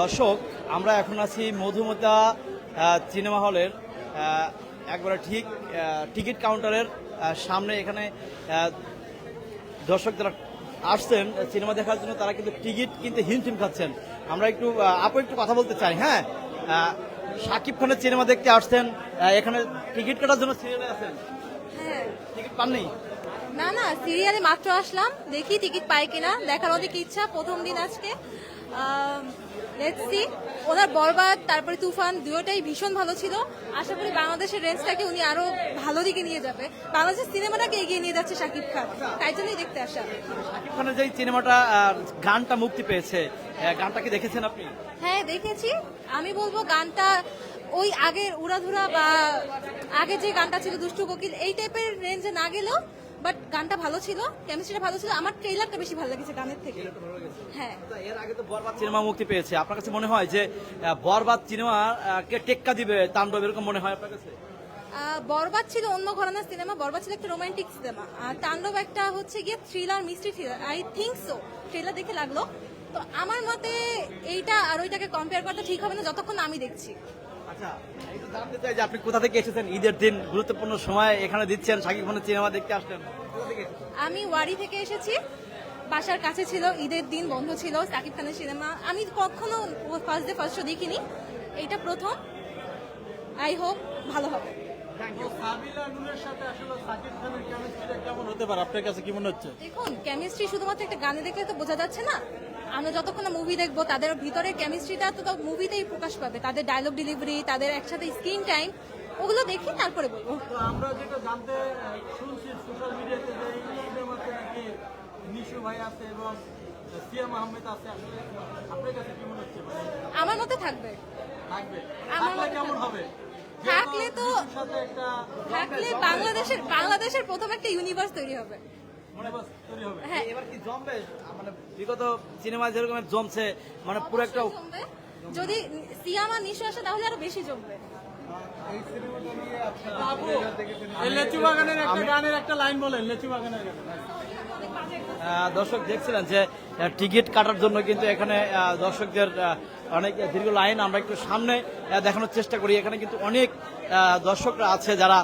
দর্শক আমরা এখন আছি মধুমতা সিনেমা হলের একবারে ঠিক টিকিট কাউন্টারের সামনে এখানে দর্শক যারা আসছেন সিনেমা দেখার জন্য তারা কিন্তু টিকিট কিনতে হিমশিম খাচ্ছেন। আমরা একটু আপু একটু কথা বলতে চাই হ্যাঁ? শাকিব খানের সিনেমা দেখতে আসছেন এখানে টিকিট কাটার জন্য সিরিয়ালে আছেন। হ্যাঁ। টিকিট পাননি? না না সিরিয়ালে মাত্র আসলাম। দেখি টিকিট পাই কিনা। দেখার অনেক ইচ্ছা প্রথম দিন আজকে। লেটস ওনার বরবাদ তারপরে তুফান দুটোটাই ভীষণ ভালো ছিল। আশা করি বাংলাদেশের রেঞ্জটাকে উনি আরও ভালো দিকে নিয়ে যাবে। বাংলাদেশের সিনেমাটাকে এগিয়ে নিয়ে যাচ্ছে শাকিব খান। তাই জন্যই দেখতে আসা। শাকিব খানের যে সিনেমাটা গানটা মুক্তি পেয়েছে গানটা কি দেখেছেন আপনি? হ্যাঁ দেখেছি। আমি বলব গানটা ওই আগের উড়াধুরা বা আগে যে গানটা ছিল দুষ্টু কোকিল এই টাইপের রেঞ্জে না গেলেও বাট গানটা ভালো ছিল কেমিস্ট্রিটা ভালো ছিল। আমার ট্রেলারটা বেশি ভালো লেগেছে গানের থেকে। হ্যাঁ। এর আগে তো বরবাদ সিনেমা মুক্তি পেয়েছে। আপনার কাছে মনে হয় যে বরবাদ সিনেমা কে টেক্কা দিবে তাণ্ডব এরকম মনে হয় আপনার কাছে? বরবাদ ছিল অন্য ঘরানার সিনেমা বরবাদ ছিল একটা রোমান্টিক সিনেমা আর তাণ্ডব একটা হচ্ছে গিয়ে thriller mystery thriller I think so trailer দেখে লাগল। তো আমার মতে এইটা আর ওইটাকে কম্পেয়ার করতে ঠিক হবে না যতক্ষণ আমি দেখছি। আচ্ছা একটু জানতে চাই যে আপনি কোথা থেকে এসেছেন? ঈদের দিন গুরুত্বপূর্ণ সময় এখানে দিচ্ছেন শাকিব খানের সিনেমা দেখতে আসলেন? আমি ওয়ারি থেকে এসেছি। বাসার কাছে ছিল ঈদের দিন বন্ধ ছিল সাকিব খানের সিনেমা। আমি কখনো ফার্স্ট ডে ফার্স্ট শো দেখিনি। এইটা প্রথম। আই হোপ ভালো হবে। মনে দেখুন কেমিস্ট্রি শুধুমাত্র একটা গানে দেখলে তো বোঝা যাচ্ছে না। আমরা যতক্ষণ মুভি দেখব তাদের ভিতরে কেমিস্ট্রিটা তো মুভিতেই প্রকাশ পাবে। তাদের ডায়লগ ডেলিভারি তাদের একসাথে স্ক্রিন টাইম ওগুলো দেখি তারপরে বলব। আমরা যেটা জানতে শুনছি সোশ্যাল মিডিয়াতে যে নাকি নিশু ভাই আছে এবং সিয়াম আহমেদ আছে। আসলে আপনার কাছে কি মনে হচ্ছে? আমার মতে থাকবে। থাকবে। আমার কেমন হবে? থাকলে তো থাকলে বাংলাদেশের বাংলাদেশের প্রথম একটা ইউনিভার্স তৈরি হবে। হ্যাঁ। এবার কি জমবে? মানে বিগত সিনেমা যেরকম জমছে মানে পুরো একটা যদি সিয়াম আসে তাহলে আরও বেশি জমবে। আহ, দর্শক দেখছিলেন যে টিকিট কাটার জন্য কিন্তু এখানে দর্শকদের অনেক দীর্ঘ লাইন আমরা একটু সামনে দেখানোর চেষ্টা করি। এখানে কিন্তু অনেক দর্শকরা আছে যারা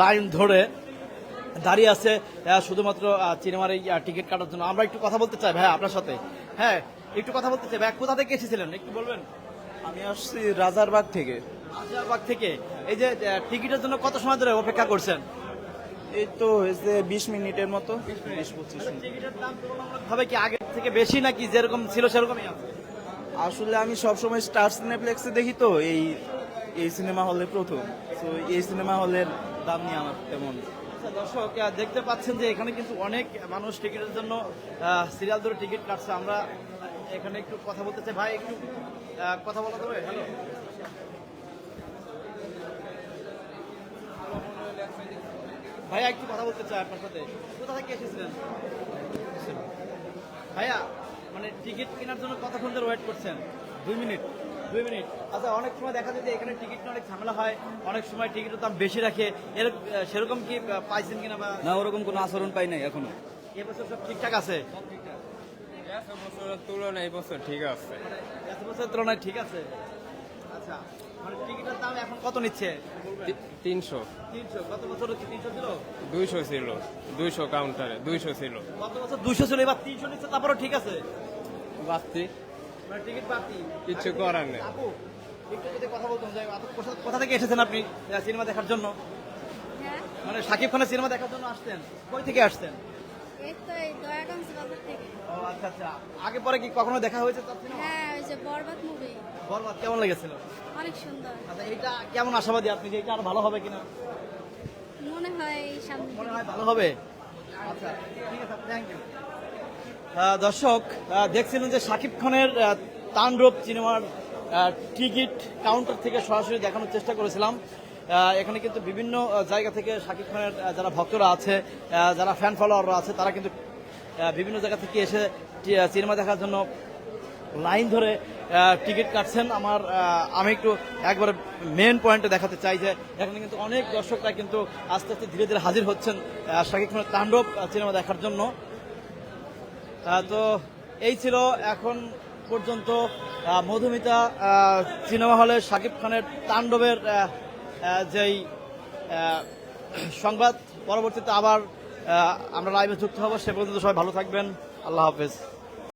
লাইন ধরে দাঁড়িয়ে আছে শুধুমাত্র সিনেমার এই টিকিট কাটার জন্য। আমরা একটু কথা বলতে চাই ভাই আপনার সাথে। হ্যাঁ একটু কথা বলতে চাই ভাই কোথা থেকে এসেছিলেন? একটু বলবেন? আমি আসছি রাজারবাগ থেকে। রাজারবাগ থেকে? এই যে টিকিটের জন্য কত সময় ধরে অপেক্ষা করছেন? এই তো হয়েছে বিশ মিনিটের মতো। বিশ পঁচিশ টিকিটের দাম তুলনামূলকভাবে কি আগের থেকে বেশি নাকি যেরকম ছিল সেরকমই আছে? আসলে আমি সবসময় স্টার সিনেপ্লেক্সে দেখি তো এই এই সিনেমা হলে প্রথম। তো এই সিনেমা হলের দাম নিয়ে আমার তেমন আচ্ছা, দর্শক দেখতে পাচ্ছেন যে এখানে কিন্তু অনেক মানুষ টিকিটের জন্য সিরিয়াল ধরে টিকিট কাটছে। আমরা এখানে একটু কথা বলতে চাই। ভাই একটু কথা বলা যাবে হ্যালো ভাইয়া একটু কথা বলতে চাই আপনার সাথে। কোথা থেকে এসেছিলেন? ভাইয়া মানে টিকিট কেনার জন্য কতক্ষণ ধরে ওয়েট করছেন? দুই মিনিট। দুই মিনিট। আচ্ছা অনেক সময় দেখা যায় যে এখানে টিকিট নিয়ে অনেক ঝামেলা হয় অনেক সময় টিকিটের দাম বেশি রাখে। এর সেরকম কি পাইছেন কিনা বা না ওরকম কোনো আচরণ পাই নাই এখনও। এবছর সব ঠিকঠাক আছে? গত বছরের তুলনায় এই বছর ঠিক আছে। গত বছরের তুলনায় ঠিক আছে? আচ্ছা মানে টিকিটের দাম এখন কত নিচ্ছে? তিনশো। তিনশো। গত বছর কি তিনশো ছিল? দুইশো ছিল। দুইশো কাউন্টারে দুইশো ছিল। গত বছর দুশো ছিল এবার তিনশো নিচ্ছে তারপরেও ঠিক আছে? বাড়তি। কিচ্ছু করার নেই। আপু একটু যদি কথা থেকে এসেছেন আপনি? সিনেমা দেখার জন্য। হ্যাঁ। মানে শাকিব খানের সিনেমা দেখার জন্য আসতেন কই থেকে আসতেন ও আচ্ছা আচ্ছা। আগে পরে কি কখনো দেখা হয়েছে তার সিনেমা? হ্যাঁ ওই যে বরবাদ মুভি বরবাদ কেমন লেগেছিল? অনেক সুন্দর। আচ্ছা এটা কেমন আশাবাদী আপনি যে এটা আরও ভালো হবে কিনা? মনে হয় এই সামনে মনে হয় ভালো হবে? আচ্ছা ঠিক আছে থ্যাংক ইউ দর্শক দেখছিলেন যে শাকিব খানের তাণ্ডব সিনেমার টিকিট কাউন্টার থেকে সরাসরি দেখানোর চেষ্টা করেছিলাম। এখানে কিন্তু বিভিন্ন জায়গা থেকে শাকিব খানের যারা ভক্তরা আছে যারা ফ্যান ফলোয়াররা আছে, তারা কিন্তু বিভিন্ন জায়গা থেকে এসে সিনেমা দেখার জন্য লাইন ধরে টিকিট কাটছেন। আমার আমি একটু একবার মেন পয়েন্টে দেখাতে চাই যে, এখানে কিন্তু অনেক দর্শকরা কিন্তু আস্তে আস্তে ধীরে ধীরে হাজির হচ্ছেন শাকিব খানের তাণ্ডব সিনেমা দেখার জন্য। তো এই ছিল এখন পর্যন্ত মধুমিতা সিনেমা হলে শাকিব খানের তাণ্ডবের যেই সংবাদ, পরবর্তীতে আবার আমরা লাইভে যুক্ত হব। সে পর্যন্ত সবাই ভালো থাকবেন। আল্লাহ হাফেজ।